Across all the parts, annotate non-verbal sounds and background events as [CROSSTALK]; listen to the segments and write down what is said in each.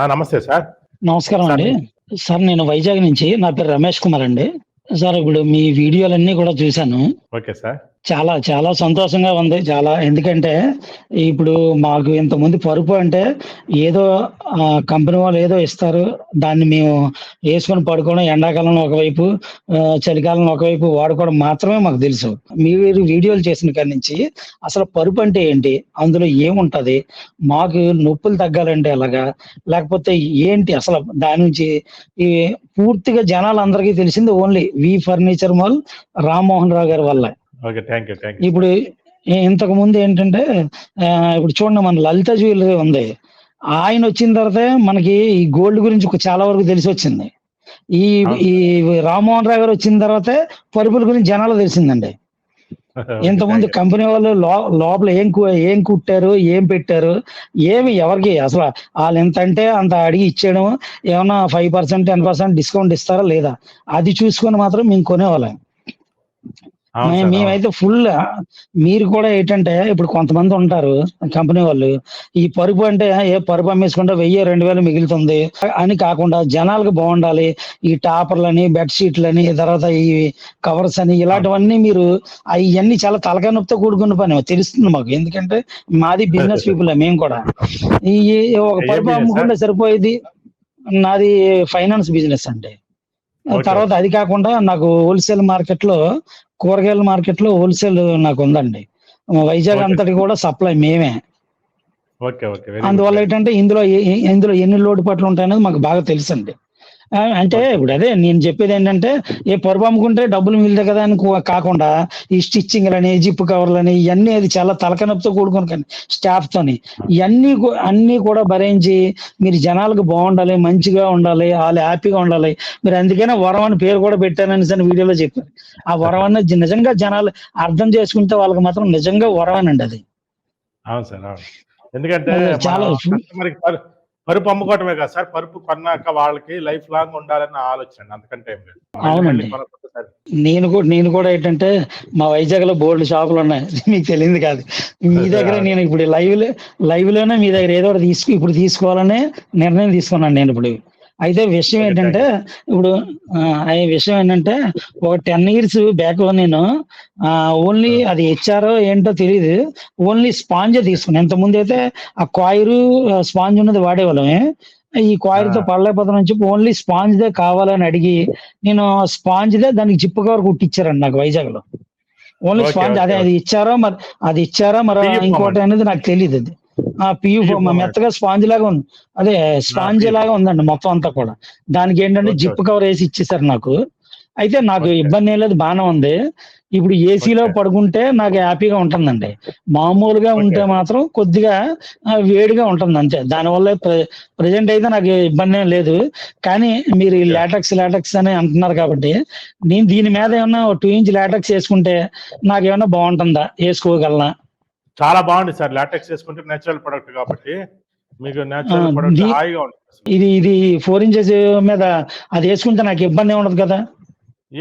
నమస్తే సార్. నమస్కారం అండి. సార్ నేను వైజాగ్ నుంచి నా పేరు రమేష్ కుమార్ అండి. సార్ ఇప్పుడు మీ వీడియోలన్నీ కూడా చూశాను. Okay sir. చాలా చాలా సంతోషంగా ఉంది. చాలా ఎందుకంటే ఇప్పుడు మాకు ఇంతకుముందు పరుపు అంటే ఏదో కంపెనీ వాళ్ళు ఏదో ఇస్తారు. దాన్ని మేము వేసుకొని పడుకోవడం ఎండాకాలంలో ఒకవైపు చలికాలంలో ఒకవైపు వాడుకోవడం మాత్రమే మాకు తెలుసు. మీరు వీడియోలు చేసిన కాడి నుంచి అసలు పరుపు అంటే ఏంటి? అందులో ఏముంటది? మాకు నొప్పులు తగ్గాలంటే ఎలాగా? లేకపోతే ఏంటి అసలు దాని నుంచి? ఈ పూర్తిగా జనాలందరికీ తెలిసింది only V furniture mall Rammohan Rao గారి వల్ల. ఇప్పుడు ఇంతకు ముందు ఏంటంటే ఇప్పుడు చూడండి మన లలిత జ్యువెలరీ ఉంది. ఆయన వచ్చిన తర్వాత మనకి ఈ గోల్డ్ గురించి ఒక చాలా వరకు తెలిసి వచ్చింది. ఈ ఈ రామ్మోహన్ రావు గారు వచ్చిన తర్వాతే పరుపుల గురించి జనాలు తెలిసిందండి. [LAUGHS] ఇంతకుముందు కంపెనీ వాళ్ళు లోపల ఏం ఏం కుట్టారు ఏం పెట్టారు ఏమి ఎవరికి అసలు వాళ్ళు ఎంత అంటే అంత అడిగి ఇచ్చేయడం ఏమన్నా five percent ten percent discount ఇస్తారా లేదా? అది చూసుకొని మాత్రం మేము కొనేవాళ్ళం అవును మే- సార్, అవును. మేమైతే ఫుల్ మీరు కూడా ఏంటంటే ఇప్పుడు కొంతమంది ఉంటారు కంపెనీ వాళ్ళు ఈ పరుపు అంటే ఏ పరుపు అమ్మేసుకుంటే వెయ్యి రెండు వేలు మిగులుతుంది అని కాకుండా జనాలకు బాగుండాలి. ఈ టాపర్లని బెడ్షీట్లని తర్వాత ఈ కవర్స్ అని ఇలాంటివన్నీ మీరు అవన్నీ చాలా తలకాయ నొప్పితో కూడుకున్న పని తెలుస్తుంది మాకు. ఎందుకంటే మాది బిజినెస్ పీపుల్ మేము కూడా. ఈ ఒక పరుపు అమ్ముకుంటే సరిపోయేది నాది ఫైనాన్స్ బిజినెస్ అండి. Okay. తర్వాత అది కాకుండా నాకు హోల్సేల్ మార్కెట్లో కూరగాయల మార్కెట్లో హోల్సేల్ నాకు ఉందండి వైజాగ్. అంతటి కూడా సప్లై మేమే అందువల్ల. ఏంటంటే ఇందులో ఇందులో ఎన్ని లోటుపాట్లు ఉంటాయనేది మాకు బాగా తెలుసండి ఆ, అంటే ఇప్పుడు అదే నేను చెప్పేది ఏంటంటే ఏ పరుపు అమ్ముకుంటే డబ్బులు మిగిలితే కదా అని కాకుండా ఈ స్టిచ్చింగ్లని జిప్ కవర్లని ఇవన్నీ అది చాలా తలకనొప్పితో కూడుకుని కానీ స్టాఫ్ తోని. ఇవన్నీ అన్నీ కూడా భరించి మీరు జనాలకు బాగుండాలి మంచిగా ఉండాలి వాళ్ళు హ్యాపీగా ఉండాలి. మీరు అందుకనే వరం అని పేరు కూడా పెట్టానని సార్ వీడియోలో చెప్పారు. ఆ వరం అన్నది నిజంగా జనాలు అర్థం చేసుకుంటే వాళ్ళకి మాత్రం నిజంగా వరమేనండి అది. అవును సార్ ఎందుకంటే అదే, చాలా పరుపు అమ్ముకోవటమే కదా సార్ పరుపు కొన్నాక వాళ్ళకి లైఫ్ లాంగ్ ఉండాలన్న ఆలోచన ఏం లేదు. మళ్ళీ అవునండి. నేను కూడా నేను కూడా ఏంటంటే మా వైజాగ్లో బోర్డు షాపులు ఉన్నాయి. [LAUGHS] మీకు తెలియదు కాదు. మీ దగ్గర నేను ఇప్పుడు లైవ్ లైవ్లోనే మీ దగ్గర ఏదో ఒకటి తీసుకు ఇప్పుడు తీసుకోవాలనే నిర్ణయం తీసుకున్నాను నేను ఇప్పుడు. అయితే విషయం ఏంటంటే ఇప్పుడు ఆ, ఆ విషయం ఏంటంటే ఒక టెన్ ఇయర్స్ బ్యాక్ నేను ఓన్లీ అది ఇచ్చారో ఏంటో తెలియదు ఓన్లీ స్పాంజ్ తీసుకున్నాను ఇంత ముందు అయితే ఆ కాయిరు స్పాంజ్ ఉన్నది వాడేవాళ్ళమే. ఈ కాయిర్తో. పడలేకపోతాను అని చెప్పి ఓన్లీ స్పాంజ్ దే కావాలని అడిగి నేను స్పాంజ్ దే దానికి జిప్ కవర్ కుట్టించారండి నాకు వైజాగ్లో ఓన్లీ స్పాంజ్ అదే అది ఇచ్చారో మరి అది ఇచ్చారో మరి ఇంకోటి. అనేది నాకు తెలియదు అది పియూ మెత్తగా స్పాంజ్ లాగా ఉంది. అదే స్పాంజ్. లాగా ఉందండి మొత్తం అంతా కూడా. దానికి ఏంటంటే జిప్ కవర్ వేసి ఇచ్చేసారు నాకు. అయితే నాకు. ఇబ్బంది ఏం లేదు బాగానే ఉంది. ఇప్పుడు ఏసీలో. పడుకుంటే నాకు హ్యాపీగా ఉంటుందండి. మామూలుగా. ఉంటే మాత్రం కొద్దిగా వేడిగా ఉంటుంది అంతే. దానివల్ల ప్రజెంట్ అయితే నాకు ఇబ్బంది ఏం లేదు. కానీ మీరు ఈ. లాటెక్స్ లాటెక్స్ అని అంటున్నారు కాబట్టి నేను దీని మీద ఏమన్నా టూ ఇంచ్ లాటెక్స్ వేసుకుంటే నాకు ఏమన్నా బాగుంటుందా? వేసుకోగలనా? చాలా బాగుంది సార్ లాటెక్స్ చేసుకుంటే నేచురల్ ప్రొడక్ట్ కాబట్టి మీకు నేచురల్ ప్రొడక్ట్ హాయిగా ఉంటుంది. ఇది ఇది ఫోర్ ఇంచెస్ మీద అది వేసుకుంటే నాకు ఇబ్బంది ఉండదు కదా?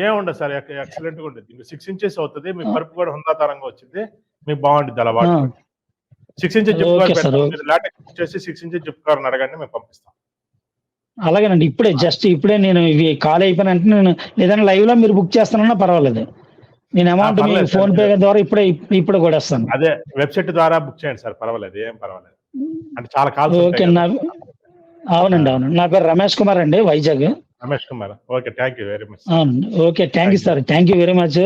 ఏం ఉండదు సార్ ఎక్సలెంట్గా ఉంటుంది. మీకు సిక్స్ ఇంచెస్ అవుతుంది మీ పరుపు కూడా హుందాతరంగా వచ్చింది మీకు బాగుంటుంది అలా సిక్స్ ఇంచెస్ జిప్ మీరు లాటెక్స్ చేసి సిక్స్ ఇంచెస్ జిప్ కవర్ అడగండి మేము పంపిస్తాం. అలాగేనండి ఇప్పుడే జస్ట్ ఇప్పుడే నేను ఇవి కాల్ అయిపోయిన అంటే నేను ఏదైనా లైవ్లో మీరు బుక్ చేస్తానన్నా పర్వాలేదు. నేను అమౌంట్ ఫోన్ పే ద్వారా ఇప్పుడే ఇప్పుడు కూడా ఇస్తాను అదే వెబ్సైట్ ద్వారా బుక్ చేయండి సార్ పర్వాలేదు ఏం పర్వాలేదు. అంటే చాలా కాల్స్ ఓకే నా అవునండి అవునండి నా పేరు రమేష్ కుమార్ అండి Vizag. Ramesh Kumar okay thank you very much అవును okay thank you sir thank you very much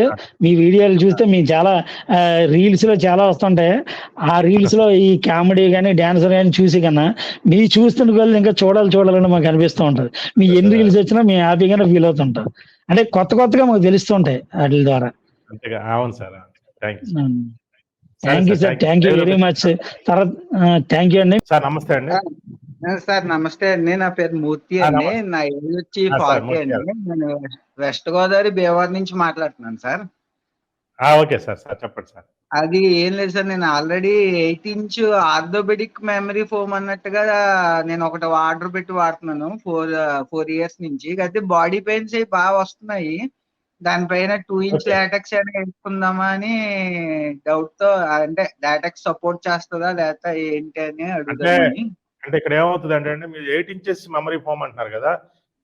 మీ వీడియోలు చూస్తే మీ చాలా రీల్స్లో చాలా వస్తుంటాయి. ఆ రీల్స్లో ఈ కామెడీ కానీ డాన్స్ కానీ చూసి కన్నా మీ చూస్తున్న కొద్ది ఇంకా చూడాలి చూడాలని మాకు అనిపిస్తూ ఉంటది. మీ ఎన్ని రీల్స్ వచ్చినా మేము హ్యాపీగానే ఫీల్ అవుతుంటాం అంటే కొత్త కొత్తగా మాకు తెలుస్తుంటాయి వాటి ద్వారా. అంతేగా. అవును sir. Thank you thank you sir thank you very much. తర్వాత థ్యాంక్ యూ అండి. సార్ నమస్తే అండి. సార్ నమస్తే అండి. నా పేరు మూర్తి అండి. నా ఏజ్ వచ్చి ఫార్టీ అండి. నేను వెస్ట్ గోదావరి భీమవరం నుంచి మాట్లాడుతున్నాను సార్. ఆ, ఓకే సార్. సార్ చెప్పండి సార్. అది ఏం లేదు సార్. నేను already eight inch orthopedic memory foam అన్నట్టుగా నేను ఒకటి ఆర్డర్ పెట్టి వాడుతున్నాను. ఫోర్ ఫోర్ ఇయర్స్ నుంచి. అయితే బాడీ పెయిన్స్ అవి బాగా వస్తున్నాయి. దానిపైన టూ ఇంచ్. లాటెక్స్ అని వేసుకుందామా అని డౌట్తో అంటే లాటెక్స్ సపోర్ట్ చేస్తుందా లేకపోతే ఏంటి అని అడుగుదామని. అంటే ఇక్కడ ఏమవుతుంది అంటే మీరు ఎయిట్ ఇంచెస్ మెమరీ ఫోమ్ అంటున్నారు కదా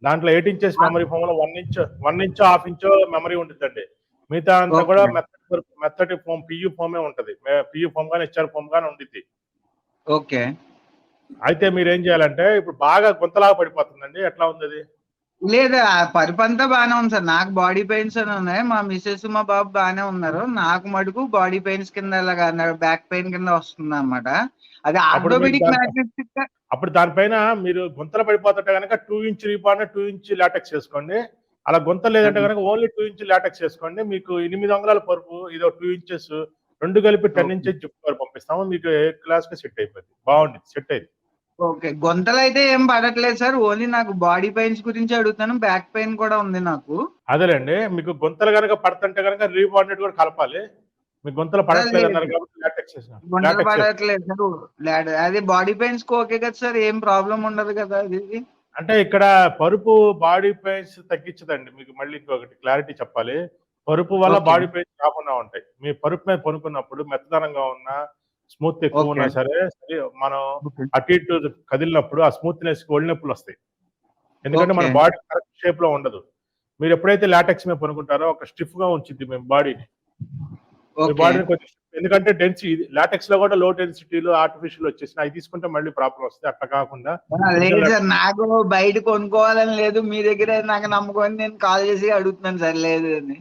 దాంట్లో eight inches memory ఫోమ్లో one inch one inch half inch memory ఉంటుందండి. మిగతా అంతా. కూడా మెత్తటి మెత్తటి ఫోమ్ పియు ఫోమే ఉంటది. పియు ఫోమ్ గానీ హెచ్ఆర్ ఫోమ్ గానీ ఉండిద్ది. ఓకే అయితే మీరు ఏం చేయాలంటే ఇప్పుడు బాగా గుంతలాగా పడిపోతుందండి. ఎట్లా ఉంది అది? లేదా ఆ పరుపు అంతా బాగానే ఉంది సార్. నాకు బాడీ పెయిన్స్ అని ఉన్నాయి. మా మిస్సెస్ మా బాబు బాగానే ఉన్నారు. నాకు మటుకు బాడీ పెయిన్స్ కింద ఇలాగా బ్యాక్ పెయిన్ కింద వస్తుంది అనమాట అది దాని- మ్యాగ్నెటిక్ అప్పుడు దానిపైన మీరు గుంతలు పడిపోతుంటే కనుక టూ ఇంచ్ రీపాన్ టూ ఇంచ్ లాటెక్స్ చేసుకోండి. అలా గుంత లేదంటే. కనుక ఓన్లీ టూ ఇంచ్ లాటెక్స్ చేసుకోండి. మీకు ఎనిమిది అంగుళాల పరుపు ఇదో టూ ఇంచెస్ రెండు కలిపి టెన్. ఇంచెస్ జిప్ పంపిస్తాము. మీకు ఏ క్లాస్కి సెట్ అయిపోయింది బాగుంది. సెట్ అయింది. ఓకే. గుంతలు అయితే ఏం పడట్లేదు సార్. ఓన్లీ నాకు బాడీ పెయిన్స్ గురించి అడుగుతాను బ్యాక్ పెయిన్ కూడా ఉంది నాకు. అదేలేండి. మీకు గుంతలు కనుక పడుతుంటే కనుక రీబాండెడ్ కూడా కలపాలి. మీకు గుంతలు పడట్లేదు అన్నారు కాబట్టి లాటెక్స్ గుంటలు లాటెక్స్ పడట్లేదు సార్. లాడ్- అది బాడీ పెయిన్స్ ఓకే కదా సార్. ఏం ప్రాబ్లం ఉండదు కదా అది. అంటే ఇక్కడ పరుపు బాడీ పెయిన్స్ తగ్గించదండి. మీకు మళ్ళీ ఇంకొకటి క్లారిటీ చెప్పాలి. పరుపు వల్ల. బాడీ పెయిన్స్ రాకుండా ఉంటాయి. మీ పరుపు మీద పనుకున్నప్పుడు మెత్తదనంగా ఉన్నా స్మూత్ ఎక్కువ. ఉన్నా సరే సరే మనం అటు ఇటు కదిలినప్పుడు ఆ స్మూత్నెస్ ఒళ్ళు నొప్పులు వస్తాయి. ఎందుకంటే మన. బాడీ కరెక్ట్ షేప్లో ఉండదు. మీరు ఎప్పుడైతే లాటెక్స్ మీద పనుకుంటారో ఒక స్టిఫ్గా ఉంచింది మీ బాడీని బాడీని కొంచెం ఎందుకంటే డెన్సిటీ లాటెక్స్లో కూడా లో డెన్సిటీలు ఆర్టిఫిషియల్ వచ్చేసి అవి తీసుకుంటే మళ్ళీ ప్రాబ్లం వస్తుంది అట్లా కాకుండా నాకు బయట కొనుక్కోవాలని లేదు మీ దగ్గర నాకు నమ్మకం నేను కాల్ చేసి అడుగుతున్నాను సార్ లేదు అని.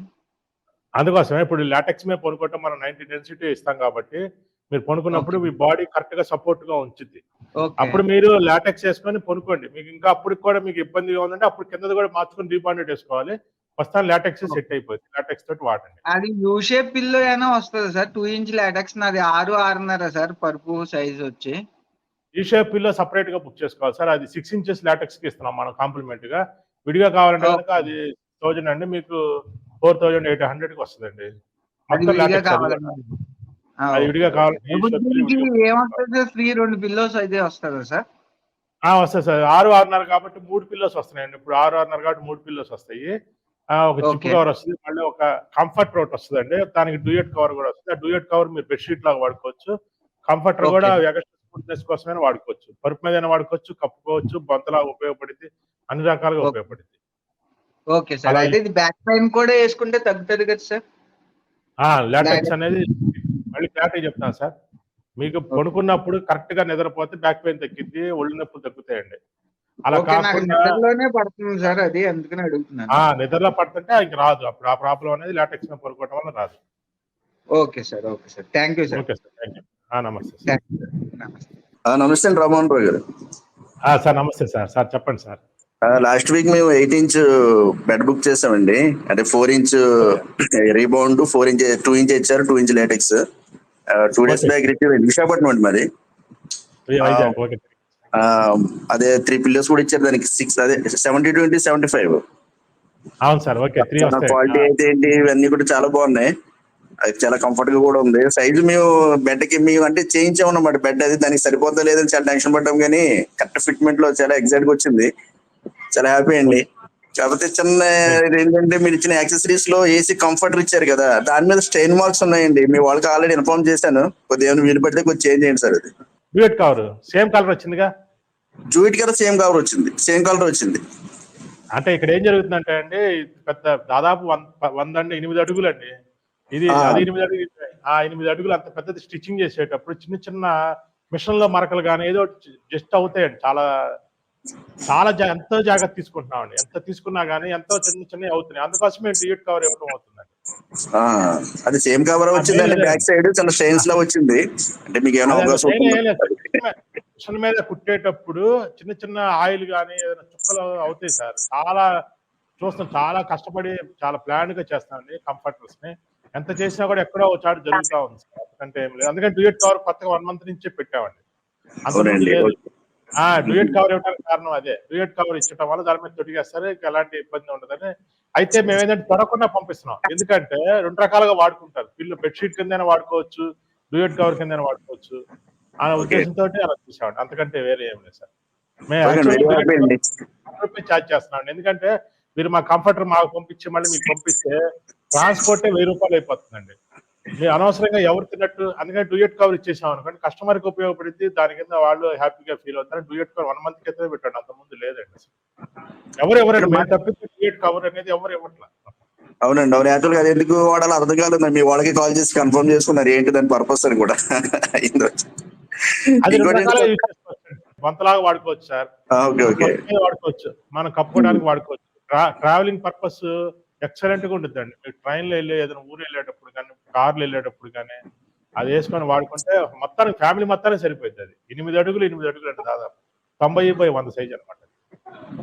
అందుకోసమే ఇప్పుడు లాటెక్స్ మీద పనుకోవటం మనం నైన్టీ డెన్సిటీ ఇస్తాం కాబట్టి మీరు పనుకున్నప్పుడు. మీ బాడీ కరెక్ట్గా సపోర్ట్గా ఉంచుద్ది అప్పుడు మీరు లాటెక్స్ వేసుకొని పనుకోండి. మీకు ఇంకా అప్పుడు కూడా మీకు ఇబ్బందిగా ఉందంటే అప్పుడు కింద కూడా మార్చుకొని రీబాండెడ్ వేసుకోవాలి. ప్రస్తుతం లాటెక్స్ సెట్ అయిపోయింది. లాటెక్స్ తోటి వాడండి. అది యూ షేప్ పిల్లో అయినా వస్తుంది సార్. టూ ఇంచ్ లాటెక్స్ నాది ఆరు ఆరున్నర సార్ పరుపు సైజ్ వచ్చి. ఈ షేప్ పిల్లో సపరేట్గా బుక్ చేసుకోవాలి సార్. అది సిక్స్ ఇంచెస్ లాటెక్స్కి ఇస్తున్నాం మనం కాంప్లిమెంట్గా. విడిగా కావాలంటే. కనుక అది థౌజండ్ అండి. మీకు ఫోర్ థౌజండ్ ఎయిట్ హండ్రెడ్కి వస్తుందండి. మొత్తం విడిగా విడిగా సార్ ఫ్రీ రెండు పిల్లోస్ అయితే వస్తుందా సార్? వస్తాయి సార్. ఆరు ఆరున్నర కాబట్టి మూడు పిల్లోస్ వస్తున్నాయండి. ఇప్పుడు ఆరు ఆరున్నర కాబట్టి మూడు పిల్లోస్ వస్తాయి. ఒక చిప్. కవర్ వస్తుంది. మళ్ళీ ఒక కంఫర్ట్ రోట్ వస్తుందండి. దానికి డూయట్ కవర్ కూడా వస్తుంది. ఆ డూయట్ కవర్ మీరు బెడ్షీట్ లాగా వాడుకోవచ్చు. Comforter Okay. కూడా ఎగస్ట్రా స్మూత్నెస్ కోసమైనా వాడుకోవచ్చు. పరుపు మీద వాడుకోవచ్చు కప్పుకోవచ్చు బొంతలాగా ఉపయోగపడింది అన్ని రకాలుగా. ఉపయోగపడింది ఓకే సార్. అయితే ఇది బ్యాక్ పెయిన్ కూడా వేసుకుంటే తగ్గుతుంది కదా సార్? లాటెక్స్ అనేది మళ్ళీ క్లారిటీ చెప్తాను సార్. మీకు పడుకున్నప్పుడు కరెక్ట్గా నిద్రపోతే బ్యాక్ పెయిన్ తగ్గిద్ది ఒళ్ళు నొప్పులు తగ్గుతాయండి. అలా కాకుండా పడుతుంది సార్ అది అందుకని అడుగుతున్నాను. ఆ నిద్రలో పడుతుంటే ఇంక రాదు. అప్పుడు ఆ ప్రాబ్లం అనేది లాటెక్స్ మీద పడుకోవడం వల్ల రాదు. Okay sir okay sir. Thank you sir. Okay sir thank you నమస్తే నమస్తే. రామోహన్ రావు గారు. ఆ, సార్ నమస్తే సార్. సార్ చెప్పండి సార్. లాస్ట్ వీక్ మేము ఎయిట్ ఇంచ్ బెడ్ బుక్ చేసామండి. అంటే four inch rebound four inch two inch ఇచ్చారు two inch latex two days. Back receive Visakhapatnam అండి మరి అదే త్రీ పిల్లర్స్ కూడా ఇచ్చారు దానికి. సిక్స్ అదే సెవెంటీ ట్వంటీ సెవెంటీ ఫైవ్ అవును సార్ ఓకే త్రీ క్వాలిటీ అయితే ఏంటి? ఇవన్నీ కూడా చాలా బాగున్నాయి. అది చాలా కంఫర్ట్గా కూడా ఉంది. సైజు మేము బెడ్కి మేము అంటే చేయించామన్నమాట. బెడ్ అది దానికి సరిపోతా లేదని చాలా టెన్షన్ పడ్డాం కానీ కరెక్ట్ ఫిట్మెంట్లో చాలా ఎగ్జాక్ట్గా వచ్చింది. చాలా హ్యాపీ అండి. కాకపోతే చిన్న ఇది ఏంటంటే మీరు ఇచ్చిన యాక్సెసరీస్లో ఏసీ కంఫర్టర్ ఇచ్చారు కదా దాని మీద స్టెయిన్ మార్క్స్ ఉన్నాయండి. మీ వాళ్ళకి ఆల్రెడీ ఇన్ఫార్మ్ చేశాను. కొద్దిగా వీలు పడితే కొంచెం చేంజ్ చేయండి సార్ అది. డ్యూయట్ కవర్ సేమ్ కలర్ వచ్చిందిగా? జూయిట్ కదా సేమ్ కవర్ వచ్చింది. సేమ్ కలర్ వచ్చింది. అంటే ఇక్కడ ఏం జరుగుతుందంటే అండి పెద్ద దాదాపు వంద అండి ఎనిమిది అడుగులు అండి ఇది. అది ఎనిమిది అడుగులు ఆ ఎనిమిది అడుగులు అంత పెద్దది స్టిచ్చింగ్ చేసేటప్పుడు చిన్న చిన్న మిషన్లో మరకలు కానీ ఏదో జస్ట్ అవుతాయండి. చాలా చాలా జా- ఎంతో జాగ్రత్త తీసుకుంటున్నామండి. ఎంత తీసుకున్నా కానీ ఎంతో చిన్న చిన్నవి అవుతున్నాయి. అందుకోసమే డ్యూయట్ కవర్ ఇవ్వడం అవుతుందండి. అది సేమ్ కవర్ వచ్చిందండి. బ్యాక్ సైడ్ చాలా స్టెయిన్స్ లా వచ్చింది. అంటే మీకు ఏమైనా అవకాశం. మిషన్ మీద కుట్టేటప్పుడు చిన్న చిన్న ఆయిల్ కానీ ఏదైనా చుక్కలు అవుతాయి సార్. చాలా చూస్తాం. చాలా కష్టపడి చాలా ప్లాన్గా చేస్తామండి కంఫర్టర్స్ని. ఎంత చేసినా కూడా ఎక్కడో ఒక చాటు జరుగుతూ ఉంది సార్. అందుకంటే ఏం లేదు. అందుకని డ్యూయట్ కవర్ కొత్తగా వన్ మంత్ నుంచే పెట్టామండి. అంతకుముందు డ్యూయట్ కవర్ ఇవ్వడానికి కారణం అదే. డ్యూయట్ కవర్ ఇచ్చటం వల్ల దాని మీద తొడిగేస్తారు ఎలాంటి ఇబ్బంది ఉండదని అయితే మేము ఏంటంటే తొడకుండా పంపిస్తున్నాం. ఎందుకంటే రెండు రకాలుగా వాడుకుంటారు. పిల్లు బెడ్షీట్ కిందైనా వాడుకోవచ్చు డ్యూయట్ కవర్ కిందైనా వాడుకోవచ్చు అనే ఉద్దేశంతో అలా చూసామండి అంతకంటే వేరే ఏం లేదు సార్. మేము ఛార్జ్ చేస్తున్నాం ఎందుకంటే మీరు మా కంఫర్టర్ మాకు పంపించి మళ్ళీ మీకు పంపిస్తే ట్రాన్స్పోర్టే వెయ్యి రూపాయలు అయిపోతుందండి. అనవసరంగా ఎవరు తిన్నట్టు అందుకని డూయట్ కవర్ ఇచ్చేసాం అనుకోండి. కస్టమర్కి ఉపయోగపడింది దాని కింద వాళ్ళు హ్యాపీగా ఫీల్ అవుతారు. డూయట్ కవర్ వన్ మంత్ క్రితమే పెట్టండి. అంత ముందు లేదండి. ఎవరు ఎవరండి తప్పితే డూయట్ కవర్ అనేది ఎవరు ఇవ్వట్లా. అవునండి. అవును యాక్చువల్గా ఎందుకు వాడాలో అర్థం కాలేదు. మీ వాళ్ళకి కాల్ చేసి కన్ఫర్మ్ చేసుకున్నారు. ఏంటి దాని పర్పస్ అని కూడా. వంతలాగా వాడుకోవచ్చు సార్. వాడుకోవచ్చు. మనం కప్పుకోవడానికి వాడుకోవచ్చు. ట్రా- ట్రావెలింగ్ పర్పస్ ఎక్సలెంట్గా ఉంటుందండి మీరు ట్రైన్లో వెళ్ళి ఏదైనా ఊరు వెళ్ళేటప్పుడు కానీ కార్లు వెళ్ళేటప్పుడు కానీ అది వేసుకొని వాడుకుంటే మొత్తానికి ఫ్యామిలీ మొత్తానికి సరిపోయింది అది. ఎనిమిది అడుగులు ఎనిమిది అడుగులు అంటే దాదాపు తొంభై బై వంద సైజ్ అనమాట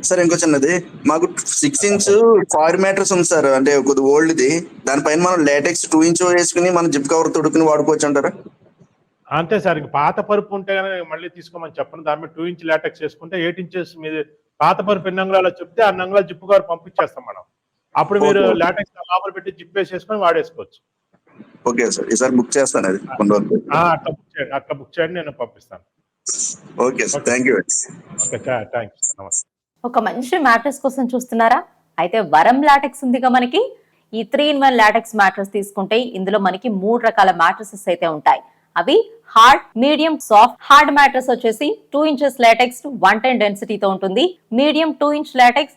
సార్ ఇంకో చిన్నది. మాకు సిక్స్ ఇంచ్ ఫార్ మ్యాటర్స్ ఉంది సార్. అంటే కొద్ది ఓల్డ్ ది దానిపైన మనం లేటెక్స్ టూ ఇంచ్ వేసుకుని మనం జిప్ కవర్ తొడుకుని వాడుకోవచ్చు అంటారా? అంతే సార్. పాత పరుపు ఉంటే కనుక మళ్ళీ తీసుకోమని చెప్పండి దాని మీద టూ ఇంచ్ లాటెక్స్ చేసుకుంటే ఎయిట్ ఇంచెస్ మీద పాత పరుపు ఎన్ని అంగుళాలు చెప్తే అన్ని అంగుళాలు జిప్పు గారు పంపించేస్తాం మనం. అప్పుడు మీరు. లాటెక్స్ లోపల పెట్టి జిప్ వేసేసుకొని వాడేసుకోవచ్చు. ఓకే సార్ ఈసారి బుక్ చేస్తాను అది అట్లా బుక్ చేయండి అట్లా బుక్ చేయండి నేను పంపిస్తాను. Okay sir thank you okay thanks నమస్తే. ఒక మంచి మ్యాట్రెస్ కోసం చూస్తున్నారా? అయితే వరం లాటెక్స్ ఉందిగా మనకి. ఈ three in one latex mattress తీసుకుంటే ఇందులో మనకి మూడు రకాల మ్యాట్రసెస్ అయితే ఉంటాయి. అవి hard medium soft. Hard mattress వచ్చేసి two inches latex one ten డెన్సిటీతో ఉంటుంది. Medium two inch latex